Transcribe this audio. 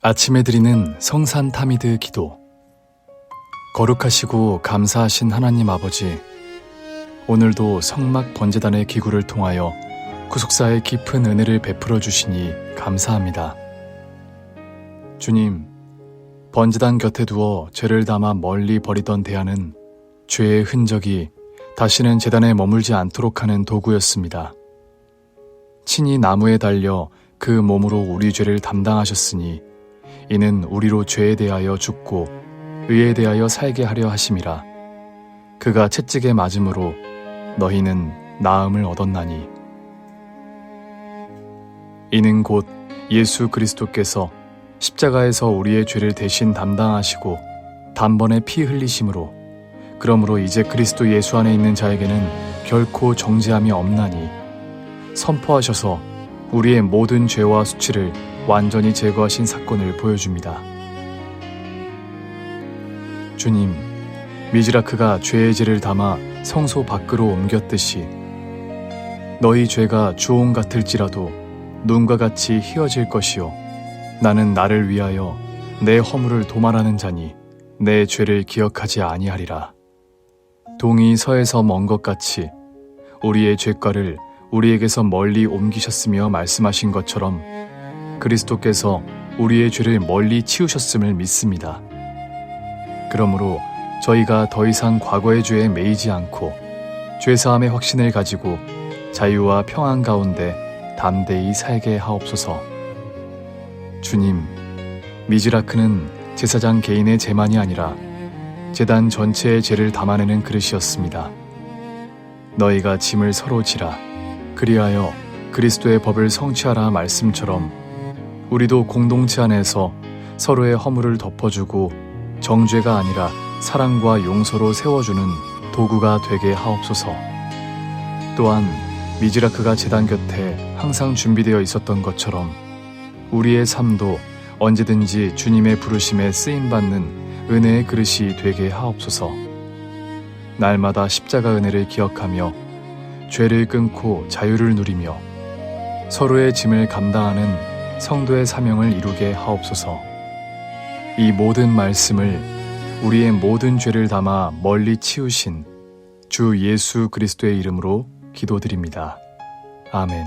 아침에 드리는 성산 타미드 기도. 거룩하시고 감사하신 하나님 아버지, 오늘도 성막 번제단의 기구를 통하여 구속사의 깊은 은혜를 베풀어 주시니 감사합니다. 주님, 번제단 곁에 두어 죄를 담아 멀리 버리던 대안은 죄의 흔적이 다시는 재단에 머물지 않도록 하는 도구였습니다. 친히 나무에 달려 그 몸으로 우리 죄를 담당하셨으니 이는 우리로 죄에 대하여 죽고 의에 대하여 살게 하려 하심이라. 그가 채찍에 맞음으로 너희는 나음을 얻었나니. 이는 곧 예수 그리스도께서 십자가에서 우리의 죄를 대신 담당하시고 단번에 피 흘리심으로 그러므로 이제 그리스도 예수 안에 있는 자에게는 결코 정죄함이 없나니 선포하셔서 우리의 모든 죄와 수치를 완전히 제거하신 사건을 보여줍니다. 주님, 미즈라크가 죄의 죄를 담아 성소 밖으로 옮겼듯이 너희 죄가 주홍 같을지라도 눈과 같이 희어질 것이요 나는 나를 위하여 내 허물을 도말하는 자니 내 죄를 기억하지 아니하리라. 동이 서에서 먼 것 같이 우리의 죄과를 우리에게서 멀리 옮기셨으며 말씀하신 것처럼 그리스도께서 우리의 죄를 멀리 치우셨음을 믿습니다. 그러므로 저희가 더 이상 과거의 죄에 매이지 않고 죄사함의 확신을 가지고 자유와 평안 가운데 담대히 살게 하옵소서. 주님, 미즈라크는 제사장 개인의 죄만이 아니라 재단 전체의 죄를 담아내는 그릇이었습니다. 너희가 짐을 서로 지라. 그리하여 그리스도의 법을 성취하라 말씀처럼 우리도 공동체 안에서 서로의 허물을 덮어주고 정죄가 아니라 사랑과 용서로 세워주는 도구가 되게 하옵소서. 또한 미즈라크가 재단 곁에 항상 준비되어 있었던 것처럼 우리의 삶도 언제든지 주님의 부르심에 쓰임 받는 은혜의 그릇이 되게 하옵소서. 날마다 십자가 은혜를 기억하며 죄를 끊고 자유를 누리며 서로의 짐을 감당하는 성도의 사명을 이루게 하옵소서. 이 모든 말씀을 우리의 모든 죄를 담아 멀리 치우신 주 예수 그리스도의 이름으로 기도드립니다. 아멘.